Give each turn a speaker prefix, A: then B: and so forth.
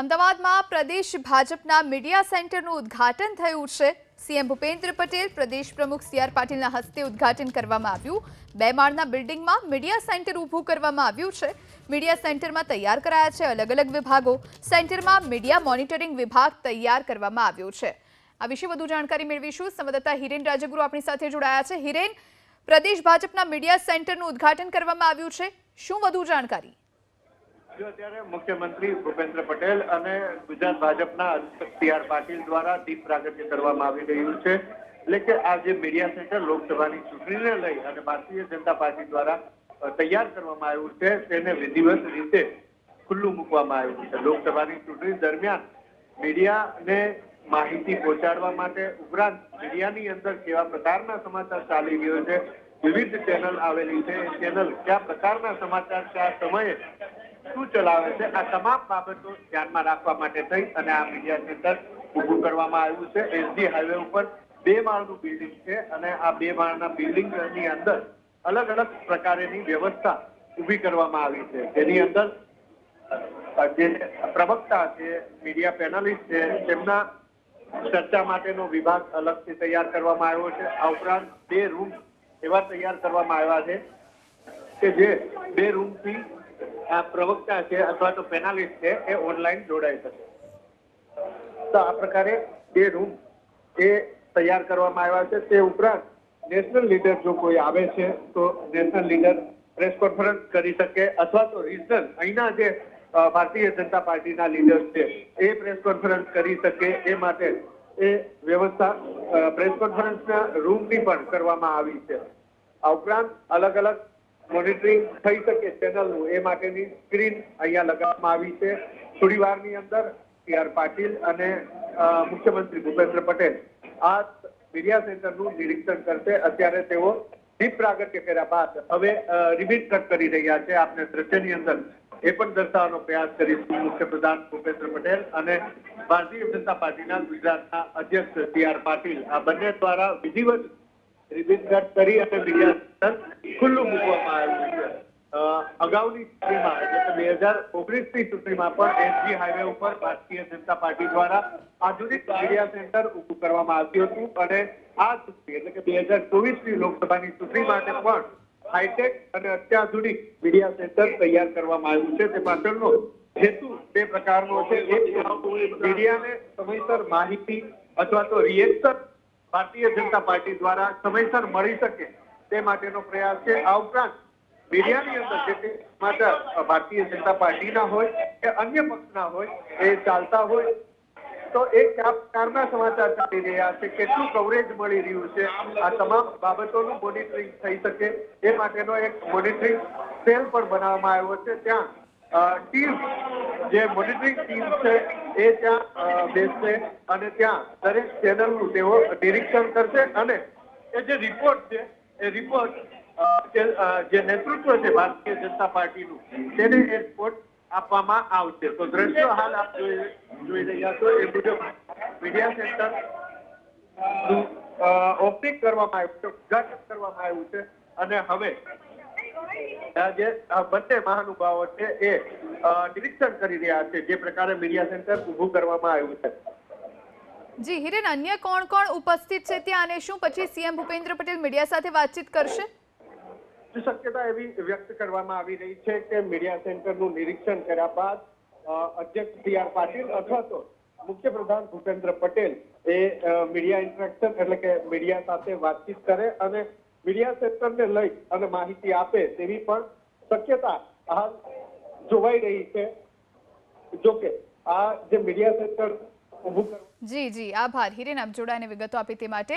A: અમદાવાદમાં પ્રદેશ ભાજપના મીડિયા સેન્ટરનું ઉદ્ઘાટન થયું છે. સીએમ ભૂપેન્દ્ર પટેલ, પ્રદેશ પ્રમુખ સી આર પાટીલના હસ્તે ઉદ્ઘાટન કરવામાં આવ્યું. બે માળના બિલ્ડિંગમાં મીડિયા સેન્ટર ઊભું કરવામાં આવ્યું છે. મીડિયા સેન્ટરમાં તૈયાર કરાયા છે અલગ અલગ વિભાગો. સેન્ટરમાં મીડિયા મોનિટરિંગ વિભાગ તૈયાર કરવામાં આવ્યો છે. આ વિશે વધુ જાણકારી મેળવીશું. સંવાદદાતા હિરેન રાજગુરુ આપણી સાથે જોડાયા છે. હિરેન, પ્રદેશ ભાજપના મીડિયા સેન્ટરનું ઉદ્ઘાટન કરવામાં આવ્યું છે. શું વધુ જાણકારી?
B: અત્યારે મુખ્યમંત્રી ભૂપેન્દ્ર પટેલ અને ગુજરાત ભાજપના સી આર પાટીલ દ્વારા દીપ પ્રાગટ્ય કરવામાં આવી રહ્યું છે. એટલે કે આ જે મીડિયા સેન્ટર લોકસભાની ચૂંટણીને લઈ અને ભારતીય જનતા પાર્ટી દ્વારા તૈયાર કરવામાં આવ્યું છે. તેને વિધિવત રીતે ખુલ્લું મૂકવામાં આવ્યું છે. લોકસભાની ચૂંટણી દરમિયાન મીડિયાને માહિતી પહોંચાડવા માટે ઉપરાંત મીડિયાની અંદર કેવા પ્રકારના સમાચાર ચાલી રહ્યો છે, વિવિધ ચેનલ આવેલી છે. ચેનલ કયા પ્રકારના સમાચાર કયા સમયે શું ચલાવે છે? આ તમામ બાબતો ધ્યાનમાં રાખવા માટે થઈ અને આ મીડિયા સેન્ટર ઊભું કરવામાં આવ્યું છે. એસડી હાઈવે ઉપર બે માળનું બિલ્ડિંગ છે અને આ બે માળના બિલ્ડિંગની અંદર અલગ અલગ પ્રકારેની વ્યવસ્થા ઊભી કરવામાં આવી છે. જેની અંદર જે પ્રવક્તા છે, મીડિયા પેનલિસ્ટ છે, તેમના ચર્ચા માટેનો વિભાગ અલગથી તૈયાર કરવામાં આવ્યો છે. આ ઉપરાંત બે રૂમ એવા તૈયાર કરવામાં આવ્યા છે કે જે બે રૂમથી આ પ્રવક્તા છે અથવા તો પેનાલિસ્ટ છે, એ ઓનલાઈન જોડાઈ શકે. તો આ પ્રકારે બે રૂમ એ તૈયાર કરવામાં આવ્યા છે. તે ઉપરાંત નેશનલ લીડર જો કોઈ આવે છે, તો નેશનલ લીડર પ્રેસ કોન્ફરન્સ કરી શકે અથવા તો રિજનલ અહીંના જે ભારતીય જનતા પાર્ટીના લીડર છે, એ પ્રેસ કોન્ફરન્સ કરી શકે. એ માટે એ વ્યવસ્થા પ્રેસ કોન્ફરન્સના રૂમની પણ કરવામાં આવી છે. આ ઉપરાંત અલગ અલગ મોનિટરિંગ થઈ શકે ચેનલનું, એ માટેની સ્ક્રીન અહીંયા લગાવવામાં આવી છે. થોડી વારની અંદર સી પાટીલ અને મુખ્યમંત્રી ભૂપેન્દ્ર પટેલ આ મીડિયા સેન્ટરનું નિરીક્ષણ કરશે. અત્યારે તેઓ દીપ કર્યા બાદ હવે રિબીટ કટ કરી રહ્યા છે. આપને દ્રશ્યની અંદર એ પણ દર્શાવવાનો પ્રયાસ કરીશું. મુખ્યપ્રધાન ભૂપેન્દ્ર પટેલ અને ભારતીય જનતા પાર્ટીના ગુજરાતના અધ્યક્ષ સી આર પાટીલ. આ બંને દ્વારા વિધિવત રિબીટ કટ કરી અને મીડિયા ખુલ્લું મૂકવામાં આવ્યું છે. અગાઉની ચૂંટણીમાં બે હજાર ઓગણીસની ચૂંટણીમાં પણ એસજી હાઈવે ઉપર ભારતીય જનતા પાર્ટી દ્વારા આધુનિક મીડિયા સેન્ટર ઊભું કરવામાં આવ્યું હતું અને આ ચૂંટણી એટલે કે બે હજાર ચોવીસની લોકસભાની ચૂંટણી માટે પણ હાઈટેક અને અત્યાધુનિક મીડિયા સેન્ટર તૈયાર કરવામાં આવ્યું છે. તે પાછળનો હેતુ બે પ્રકારનો છે. એક મીડિયાને સમયસર માહિતી અથવા તો રિએક્શન ભારતીય જનતા પાર્ટી દ્વારા સમયસર મળી શકે તે માટેનો પ્રયાસ છે. આ ઉપરાંત મીડિયાની અંદર જે માત્ર ભારતીય જનતા પાર્ટીના હોય કે અન્ય પક્ષના હોય, એ ચાલતા હોય. તો એ કયા પ્રકારના સમાચાર ચાલી રહ્યા છે? કેટલું કવરેજ મળી રહ્યું છે? આ તમામ બાબતોનું મોનિટરિંગ થઈ શકે. એ માટેનો એક મોનિટરિંગ સેલ પણ બનાવવામાં આવ્યો છે. ત્યાં ટીમ જે મોનિટરિંગ ટીમ છે, એ ત્યાં બેસશે અને ત્યાં દરેક ચેનલનું તેઓ નિરીક્ષણ કરશે અને એ જે રિપોર્ટ છે રિપોર્ટ જે નેતૃત્વ છે ભારતીય જનતા પાર્ટીનું, તેને એ રિપોર્ટ આપવામાં આવશે. તો દ્રશ્યો હાલ આપ જોઈ રહ્યા છો. એ મુજબ મીડિયા સેન્ટર ઓપનિંગ કરવામાં આવ્યું છે, ઉદઘાટન કરવામાં આવ્યું છે. અને હવે જે બંને મહાનુભાવો છે એ નિરીક્ષણ કરી રહ્યા છે, જે પ્રકારે મીડિયા સેન્ટર ઉભું કરવામાં આવ્યું છે.
A: જી, હિરેન, અન્ય કોણ કોણ ઉપસ્થિત છે ત્યાં અને શું પછી સીએમ ભૂપેન્દ્ર પટેલ મીડિયા સાથે વાતચીત કરશે?
B: શક્યતા એવી વ્યક્ત કરવામાં આવી રહી છે કે મીડિયા સેન્ટરનું નિરીક્ષણ કર્યા બાદ અધ્યક્ષ સી આર પાટીલ અથવા તો મુખ્યપ્રધાન ભૂપેન્દ્ર પટેલ એ મીડિયા ઇન્ટરેક્શન એટલે કે મીડિયા સાથે વાતચીત કરે અને મીડિયા સેન્ટરને લઈ અને માહિતી આપે તેવી પણ શક્યતા હાલ જોવાઈ રહી છે. જોકે આ જે મીડિયા સેન્ટર
A: જી જી આભાર. હિરેન આપ જોડાઈને વિગતો આપી તે માટે